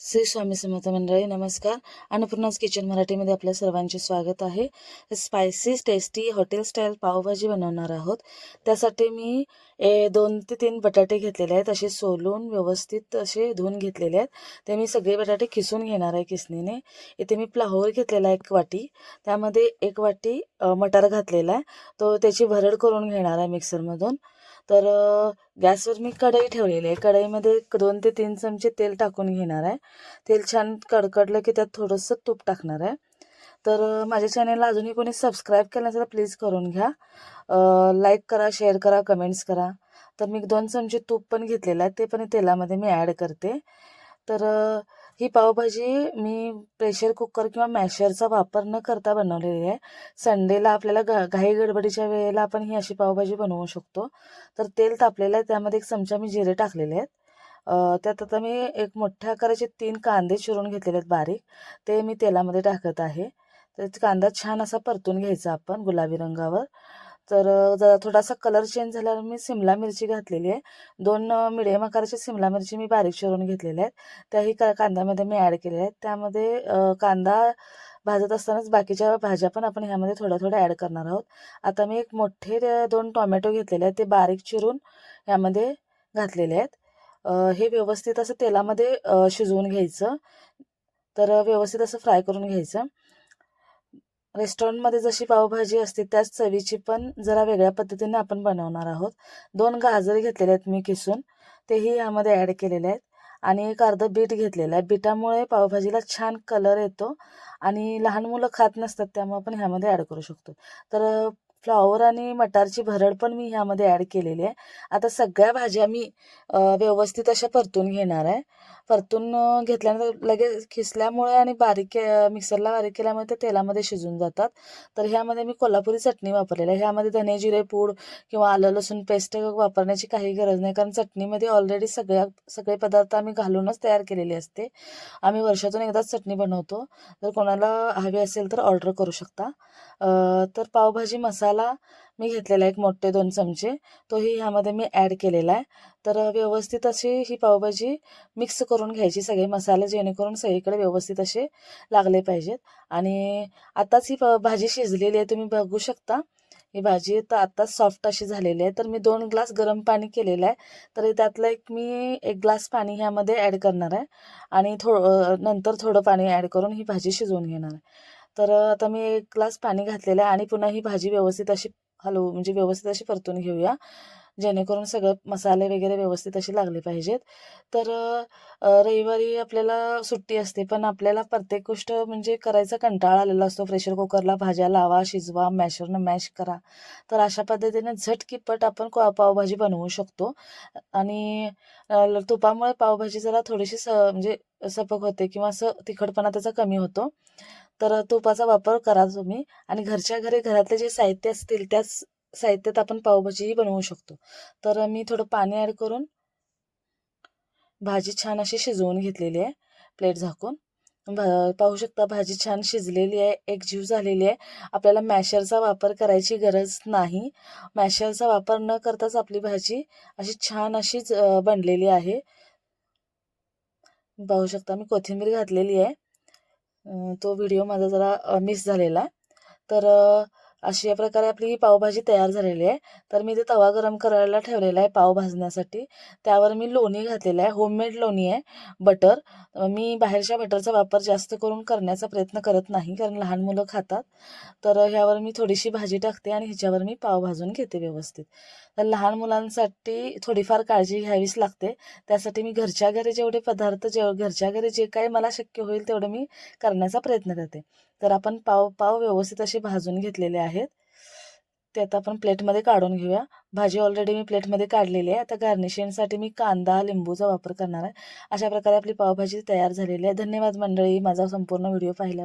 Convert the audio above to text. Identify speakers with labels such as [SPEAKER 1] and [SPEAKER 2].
[SPEAKER 1] श्री स्वामी समर्थ मंडळी नमस्कार. अन्नपूर्णाज किचन मराठीमध्ये आपल्या सर्वांचे स्वागत आहे. Spicy tasty hotel style pav bhaji बनवणार आहोत. त्यासाठी मी ए, दोन ते तीन बटाटे घेतलेले आहेत. असे सोलून व्यवस्थित असे धुवून घेतलेले आहेत. ते मी सगळे बटाटे खिसून घेणार आहे किसणीने इथे मी प्लाहोर घेतलेला आहे एक वाटी. त्यामध्ये एक वाटी मटार घातलेला आहे. तो त्याची भरड करून घेणार आहे मिक्सरमधून. तर गॅसवर मी कढई ठेवलेली आहे. कढईमध्ये दोन ते तीन चमचे तेल टाकून घेणार आहे. तेल छान कडकडलं की त्यात थोडंसं तूप टाकणार आहे. तर माझ्या चॅनलला अजूनही कोणी सबस्क्राईब केलं नसेल तर प्लीज करून घ्या. लाईक करा शेअर करा कमेंट्स करा. तर मी दोन चमचे तूप पण घेतलेलं आहे. ते पण तेलामध्ये मी ॲड करते. तर ही पावभाजी मी प्रेशर कुकर किंवा मॅशरचा वापर न करता बनवलेली आहे. संडेला आपल्याला घा घाई गडबडीच्या वेळेला आपण ही अशी पावभाजी बनवू शकतो. तर तेल तापलेलं आहे त्यामध्ये एक चमचा मी जिरे टाकलेले आहेत. त्यात आता मी एक मोठ्या आकाराचे तीन कांदे चिरून घेतलेले आहेत बारीक. ते मी तेलामध्ये टाकत आहे. तर कांदा छान असा परतून घ्यायचा आपण गुलाबी रंगावर. तर जरा थोडासा कलर चेंज झाल्यावर मी सिमला मिरची घातलेली आहे. दोन मिडियम आकाराची सिमला मिरची मी बारीक चिरून घेतलेल्या आहेत. त्याही का कांद्यामध्ये मी ॲड केलेल्या आहेत. त्यामध्ये कांदा भाजत असतानाच बाकीच्या भाज्या पण आपण ह्यामध्ये थोड्या थोड्या ॲड करणार आहोत. आता मी एक मोठे दोन टॉमॅटो घेतलेले आहेत. ते बारीक चिरून ह्यामध्ये घातलेले आहेत. हे व्यवस्थित असं तेलामध्ये शिजवून घ्यायचं. तर व्यवस्थित असं फ्राय करून घ्यायचं. रेस्टॉरंटमध्ये जशी पावभाजी असते त्याच चवीची पण जरा वेगळ्या पद्धतीने आपण बनवणार आहोत. दोन गाजर घेतलेले आहेत मी किसून. तेही यामध्ये ॲड केलेले आहेत. आणि एक अर्धं बीट घेतलेलं आहे. बीटामुळे पावभाजीला छान कलर येतो. आणि लहान मुलं खात नसतात त्यामुळे आपण ह्यामध्ये ॲड करू शकतो. तर फ्लॉवर आणि मटारची भरड पण मी ह्यामध्ये ॲड केलेली आहे. आता सगळ्या भाज्या मी व्यवस्थित अशा परतून घेणार आहे. परतून घेतल्यानंतर लगेच खिसल्यामुळे आणि बारीक मिक्सरला बारीक केल्यामुळे ते तेलामध्ये शिजून जातात. तर ह्यामध्ये मी कोल्हापुरी चटणी वापरलेली आहे. ह्यामध्ये धने जिरे पूड किंवा आलं लसूण पेस्ट वापरण्याची काही गरज नाही. कारण चटणीमध्ये ऑलरेडी सगळ्या सगळे पदार्थ आम्ही घालूनच तयार केलेले असते. आम्ही वर्षातून एकदाच चटणी बनवतो. जर कोणाला हवी असेल तर ऑर्डर करू शकता. तर पावभाजी मसाला मी घेतलेला आहे एक मोठे दोन चमचे. तोही ह्यामध्ये मी ॲड केलेला आहे. तर व्यवस्थित अशी ही पावभाजी मिक्स करून घ्यायची सगळे मसाले जेणेकरून सगळीकडे व्यवस्थित असे लागले पाहिजेत. आणि आत्ताच ही प- भाजी शिजलेली आहे तुम्ही बघू शकता. ही भाजी तर आत्ताच सॉफ्ट अशी झालेली आहे. तर मी दोन ग्लास गरम पाणी केलेलं आहे. तर त्यातलं एक मी एक ग्लास पाणी ह्यामध्ये ॲड करणार आहे. आणि थो नंतर थोडं पाणी ॲड करून ही भाजी शिजवून घेणार आहे. तर आता मी एक ग्लास पाणी घातलेलं आहे आणि पुन्हा ही भाजी व्यवस्थित अशी हलवू म्हणजे व्यवस्थित अशी परतून घेऊया. जेणेकरून सगळं मसाले वगैरे व्यवस्थित असे लागले पाहिजेत. तर रविवारी आपल्याला सुट्टी असते पण आपल्याला प्रत्येक गोष्ट म्हणजे करायचा कंटाळा आलेला असतो. प्रेशर कुकरला भाज्या लावा शिजवा मॅशरनं मॅश करा. तर अशा पद्धतीने झटकीपट आपण को- पावभाजी बनवू शकतो. आणि तुपामुळे पावभाजी जरा थोडीशी स म्हणजे सपक होते किंवा असं तिखटपणा त्याचा कमी होतो. तर तुपाचा वापर करा तुम्ही. आणि घरच्या घरी घरातले जे साहित्य असतील त्याच साहित्यात आपण पावभाजीही बनवू शकतो. तर मी थोडं पाणी ॲड करून भाजी छान अशी शिजवून घेतलेली आहे. प्लेट झाकून. भा- पाहू शकता भाजी छान शिजलेली आहे. एकजीव झालेली आहे. आपल्याला मॅशरचा वापर करायची गरज नाही. मॅशरचा वापर न करताच आपली भाजी अशी छान अशीच बनलेली आहे. पाहू शकता मी कोथिंबीर घातलेली आहे. तो व्हिडिओ माझा जरा मिस झालेला. तर अशी या प्रकारे आपली ही पावभाजी तयार झालेली आहे. तर मी ते तवा गरम करायला ठेवलेला आहे पाव भाजण्यासाठी. त्यावर मी लोणी घातलेलं आहे. होममेड लोणी आहे. बटर मी बाहेरच्या बटरचा वापर जास्त करून करण्याचा प्रयत्न करत नाही कारण लहान मुलं खातात. तर ह्यावर मी थोडीशी भाजी टाकते आणि ह्याच्यावर मी पाव भाजून घेते व्यवस्थित. तर लहान मुलांसाठी थोडीफार काळजी घ्यावीच लागते. त्यासाठी मी घरच्या घरी जेवढे पदार्थ जेव घरच्या घरी जे काही मला शक्य होईल तेवढं मी करण्याचा प्रयत्न करते. तर आपण पाव पाव व्यवस्थित असे भाजून घेतलेले आहे आहेत. ते आता आपण प्लेटमध्ये काढून घेऊया. भाजी ऑलरेडी मी प्लेटमध्ये काढलेली आहे. आता गार्निशिंगसाठी मी कांदा लिंबूचा वापर करणार आहे. अशा प्रकारे आपली पावभाजी तयार झालेली आहे. धन्यवाद मंडळी. माझा संपूर्ण व्हिडिओ पाहिला